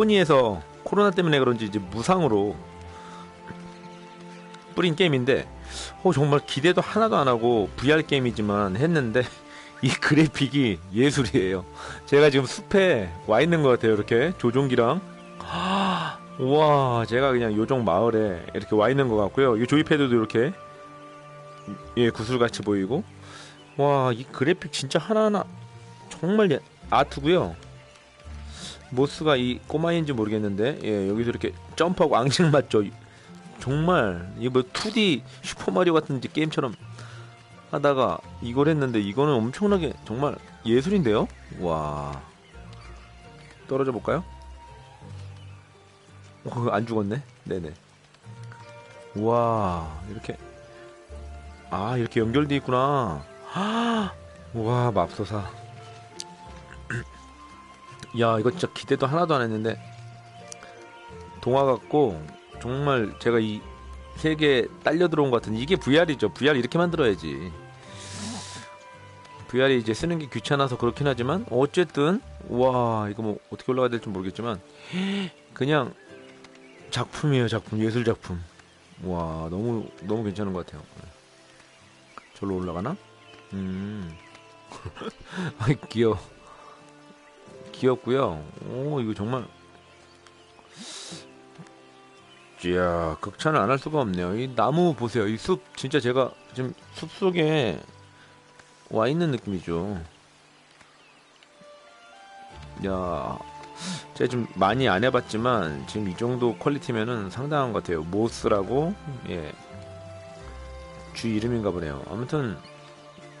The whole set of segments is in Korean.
소니에서 코로나 때문에 그런지 이제 무상으로 뿌린 게임인데 어, 정말 기대도 하나도 안 하고 VR 게임이지만 했는데 이 그래픽이 예술이에요. 제가 지금 숲에 와 있는 것 같아요. 이렇게 조종기랑 와 제가 그냥 요정 마을에 이렇게 와 있는 것 같고요. 이 조이패드도 이렇게 예 구슬같이 보이고 와 이 그래픽 진짜 하나하나 정말 예- 아트고요. 모스가 이 꼬마인지 모르겠는데 예 여기서 이렇게 점프하고 앙증 맞죠. 정말 이거 뭐 2D 슈퍼 마리오 같은 이제 게임처럼 하다가 이걸 했는데 이거는 엄청나게 정말 예술인데요. 와 떨어져 볼까요? 어, 안 죽었네. 네네. 와 이렇게 아 이렇게 연결돼 있구나. 와 맙소사. 야 이거 진짜 기대도 하나도 안 했는데 동화 같고 정말 제가 이 세계에 딸려 들어온 것 같은 이게 VR이죠. VR 이렇게 만들어야지. VR이 이제 쓰는 게 귀찮아서 그렇긴 하지만 어쨌든 와 이거 뭐 어떻게 올라가야 될지 모르겠지만 그냥 작품이에요 작품 예술 작품 와 너무 너무 괜찮은 것 같아요. 절로 올라가나? 음 귀여워 귀엽고요. 오 이거 정말 이야 극찬을 안 할 수가 없네요. 이 나무 보세요. 이 숲 진짜 제가 지금 숲 속에 와 있는 느낌이죠. 야 제가 좀 많이 안 해봤지만 지금 이 정도 퀄리티면은 상당한 것 같아요. 모스라고 예. 쥐 이름인가 보네요. 아무튼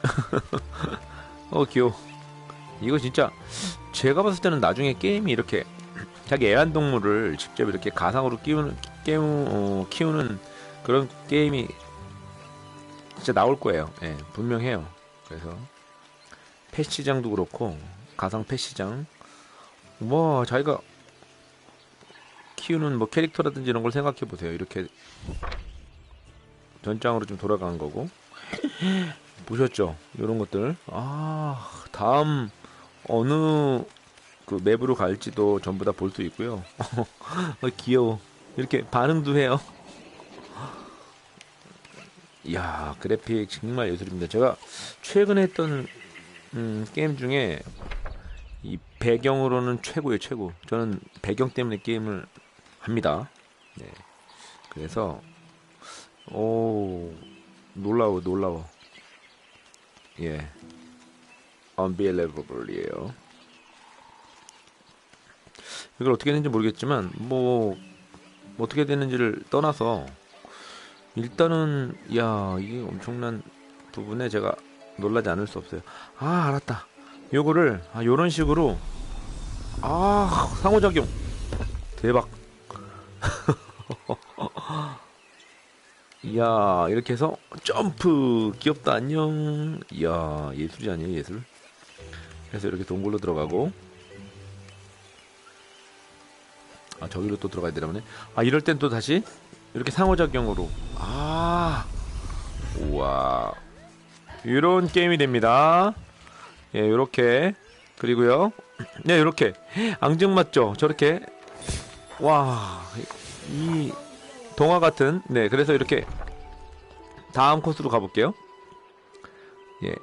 어 귀여워. 이거 진짜 제가 봤을 때는 나중에 게임이 이렇게 자기 애완동물을 직접 이렇게 가상으로 끼우는 깨우, 어, 키우는 그런 게임이 진짜 나올 거예요. 예, 분명해요. 그래서 펫 시장도 그렇고 가상 펫 시장 와 자기가 키우는 뭐 캐릭터라든지 이런 걸 생각해 보세요. 이렇게 전장으로 좀 돌아간 거고 보셨죠? 이런 것들 아 다음 어느 그 맵으로 갈지도 전부 다 볼 수 있고요. 어, 귀여워. 이렇게 반응도 해요. 이야 그래픽 정말 예술입니다. 제가 최근에 했던 음, 게임 중에 이 배경으로는 최고예요 최고. 저는 배경 때문에 게임을 합니다. 네. 그래서 오 놀라워 놀라워. 예. Unbelievable이에요. 이걸 어떻게 했는지 모르겠지만 뭐 어떻게 되는지를 떠나서 일단은 야 이게 엄청난 부분에 제가 놀라지 않을 수 없어요. 아 알았다. 요거를 아 요런 식으로 아 상호작용 대박. 이야 이렇게 해서 점프 귀엽다 안녕. 이야 예술이 아니에요 예술. 그래서 이렇게 동굴로 들어가고. 아 저기로 또 들어가야 되나 보네. 아 이럴 땐 또 다시 이렇게 상호작용으로. 아 우와. 이런 게임이 됩니다. 예 요렇게. 그리고요. 네 요렇게. 앙증 맞죠? 저렇게. 와 이 동화 같은. 네 그래서 이렇게 다음 코스로 가볼게요. 예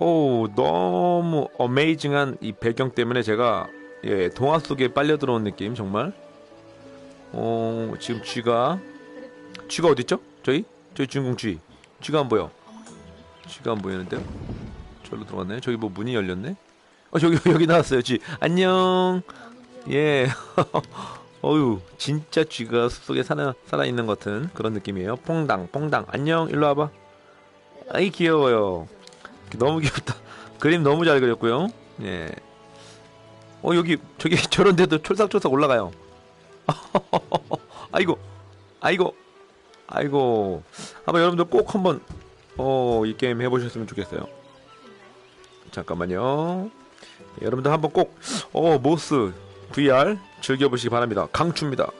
오, 너무 어메이징한 이 배경 때문에 제가 예, 동화 속에 빨려 들어온 느낌 정말. 어, 지금 쥐가 쥐가 어디 있죠? 저희? 저희 주인공 쥐. 쥐가 안 보여. 쥐가 안 보이는데요? 저로 들어갔나요? 저기 뭐 문이 열렸네. 어, 저기 여기 나왔어요. 쥐. 안녕. 예. 어유, 진짜 쥐가 숲속에 살아 살아 있는 것 같은 그런 느낌이에요. 퐁당, 퐁당. 안녕. 일로 와봐. 아이 귀여워요. 너무 귀엽다. 그림 너무 잘 그렸고요. 예. 어 여기 저기 저런 데도 촐싹촐싹 올라가요. 아이고. 아이고. 아이고. 한번 여러분들 꼭 한번 어, 이 게임 해 보셨으면 좋겠어요. 잠깐만요. 예, 여러분들 한번 꼭 어, 모스 VR 즐겨 보시기 바랍니다. 강추입니다.